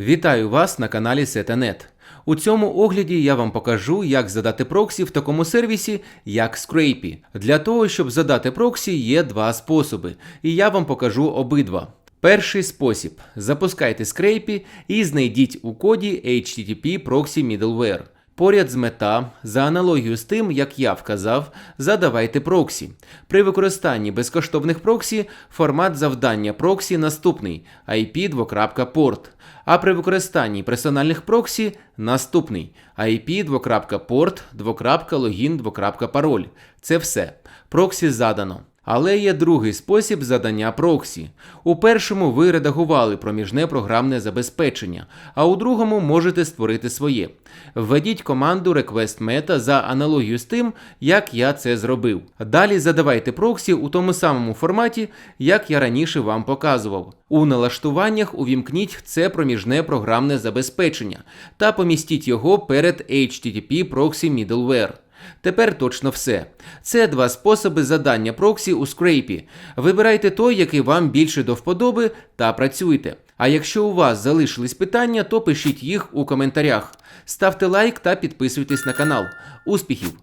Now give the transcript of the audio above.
Вітаю вас на каналі Setanet. У цьому огляді я вам покажу, як задати проксі в такому сервісі, як Scrapy. Для того, щоб задати проксі, є два способи, і я вам покажу обидва. Перший спосіб: запускайте Scrapy і знайдіть у коді HTTP Proxy Middleware. Поряд з мета, за аналогію з тим, як я вказав, задавайте проксі. При використанні безкоштовних проксі формат завдання проксі наступний IP двокрапка-порт. А при використанні персональних проксі наступний IP двокрапка-порт, двокрапка логін, двокрапка пароль. Це все. Проксі задано. Але є другий спосіб задання проксі. У першому ви редагували проміжне програмне забезпечення, а у другому можете створити своє. Введіть команду request meta за аналогію з тим, як я це зробив. Далі задавайте проксі у тому самому форматі, як я раніше вам показував. У налаштуваннях увімкніть це проміжне програмне забезпечення та помістіть його перед HTTP Proxy Middleware. Тепер точно все. Це два способи задання проксі у скрейпі. Вибирайте той, який вам більше до вподоби, та працюйте. А якщо у вас залишились питання, то пишіть їх у коментарях. Ставте лайк та підписуйтесь на канал. Успіхів!